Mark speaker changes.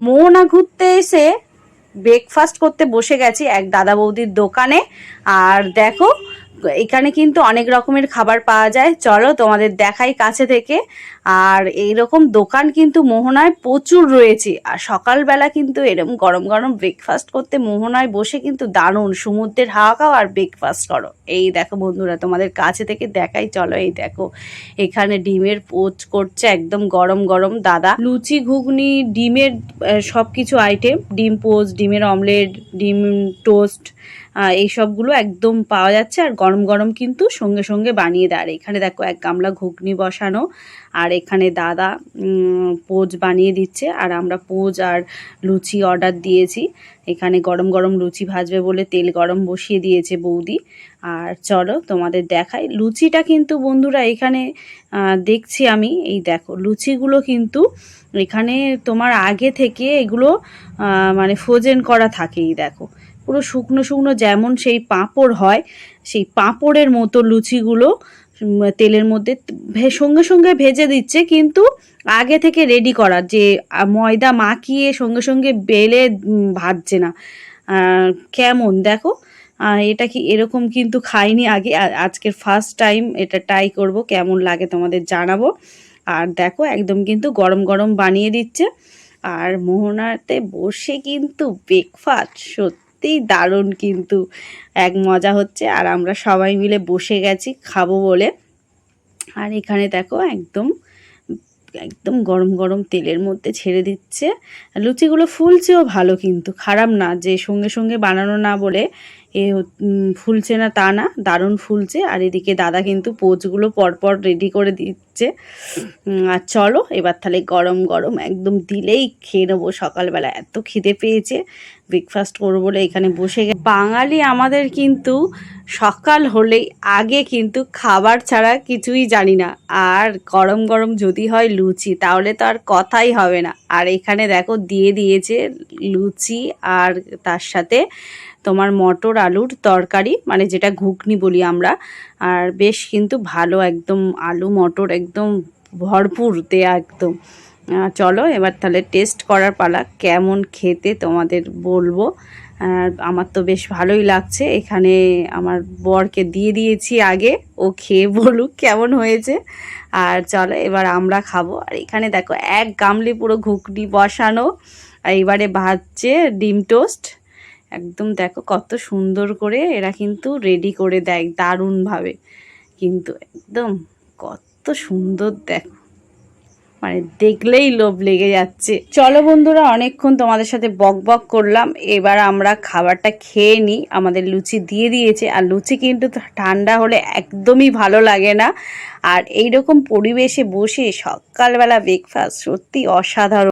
Speaker 1: মোহনা ঘুরতে এসে ব্রেকফাস্ট করতে বসে গেছি এক দাদা বৌদির দোকানে। আর দেখো এখানে কিন্তু অনেক রকমের খাবার পাওয়া যায়। চলো তোমাদের দেখাই কাছে থেকে। আর এই রকম দোকান কিন্তু মোহনায় প্রচুর রয়েছে। আর সকালবেলা কিন্তু এরকম গরম গরম ব্রেকফাস্ট করতে মোহনায় বসে কিন্তু দারুণ। সমুদ্রের হাওয়া খাও আর ব্রেকফাস্ট করো। এই দেখো বন্ধুরা, তোমাদের কাছে থেকে দেখাই। চলো এই দেখো, এখানে ডিমের পোচ করছে একদম গরম গরম দাদা। লুচি, ঘুগনি, ডিমের সব কিছু আইটেম ডিম পোচ, ডিমের অমলেট ডিম টোস্ট এই সবগুলো একদম পাওয়া যাচ্ছে আর গরম গরম কিন্তু সঙ্গে সঙ্গে বানিয়ে দেয়। আর এখানে দেখো এক গামলা ঘুগনি বসানো, আর এখানে দাদা পোজ বানিয়ে দিচ্ছে। আর আমরা পোজ আর লুচি অর্ডার দিয়েছি। এখানে গরম গরম লুচি ভাজবে বলে তেল গরম বসিয়ে দিয়েছে বৌদি। আর চলো তোমাদের দেখাই। লুচিটা কিন্তু বন্ধুরা এখানে দেখছি আমি। এই দেখো, লুচিগুলো কিন্তু এখানে তোমার আগে থেকে এগুলো মানে ফ্রোজেন করা থাকেই, দেখো। পুরো শুকনো শুকনো যেমন সেই পাঁপড় হয়, সেই পাঁপড়ের মতো লুচিগুলো তেলের মধ্যে সঙ্গে সঙ্গে ভেজে দিচ্ছে, কিন্তু আগে থেকে রেডি করা, যে ময়দা মাখিয়ে সঙ্গে সঙ্গে বেলে ভাজছে না। কেমন দেখো এটা কি এরকম কিন্তু খাইনি আগে আজকের ফার্স্ট টাইম এটা ট্রাই করব, কেমন লাগে তোমাদের জানাব। আর দেখো, একদম কিন্তু গরম গরম বানিয়ে দিচ্ছে। আর মোহনাতে বসে কিন্তু ব্রেকফাস্ট সত্যিই দারুণ কিন্তু। এক মজা হচ্ছে আর আমরা সবাই মিলে বসে গেছি খাব বলে। আর এখানে দেখো একদম একদম গরম গরম তেলের মধ্যে ছেড়ে দিচ্ছে। লুচিগুলো ফুলছেও ভালো কিন্তু, খারাপ না যে সঙ্গে সঙ্গে বানানো না বলে এ ফুলছে না তা না, দারুণ ফুলছে। আর এদিকে দাদা কিন্তু পোচগুলো পরপর রেডি করে দিচ্ছে। আর চলো, এবার তাহলে গরম গরম একদম দিলেই খেয়ে নেব সকালবেলা। এত খিদে পেয়েছে ব্রেকফাস্ট করব বলে এখানে বসে বাঙালি আমাদের কিন্তু সকাল হলেই, আগে কিন্তু খাবার ছাড়া কিছুই জানি না। আর গরম গরম যদি হয় লুচি, তাহলে তো আর কথাই হবে না। আর এখানে দেখো, দিয়ে দিয়েছে লুচি আর তার সাথে তোমার মটর আলুর তরকারি মানে যেটা ঘুগনি বলি আমরা, আর বেশ কিন্তু ভালো একদম আলু মটর একদম ভরপুর দেয়া একদম। চলো এবার তাহলে টেস্ট করার পালা, কেমন খেতে তোমাদের বলব। আর আমার তো বেশ ভালোই লাগছে, এখানে আমার বরকে দিয়ে দিয়েছি আগে, ও খেয়ে বলুক কেমন হয়েছে। আর চলো এবার আমরা খাব, আর এখানে দেখো এক গামলি পুরো ঘুগনি বসানো, আর এবারে ভাজছে ডিম টোস্ট। একদম দেখো কত সুন্দর করে এরা কিন্তু রেডি করে দেয় দারুণভাবে। কিন্তু একদম কত সুন্দর দেখো। মানে দেখলেই লোভ লেগে যাচ্ছে। চলো বন্ধুরা, অনেকক্ষণ তোমাদের সাথে বক বক করলাম। এবার আমরা খাবারটা খেয়ে নিই আমাদের লুচি দিয়ে দিয়েছে। আর লুচি কিন্তু ঠান্ডা হলে একদমই ভালো লাগে না। আর এইরকম পরিবেশে বসে সকালবেলা ব্রেকফাস্ট সত্যি অসাধারণ।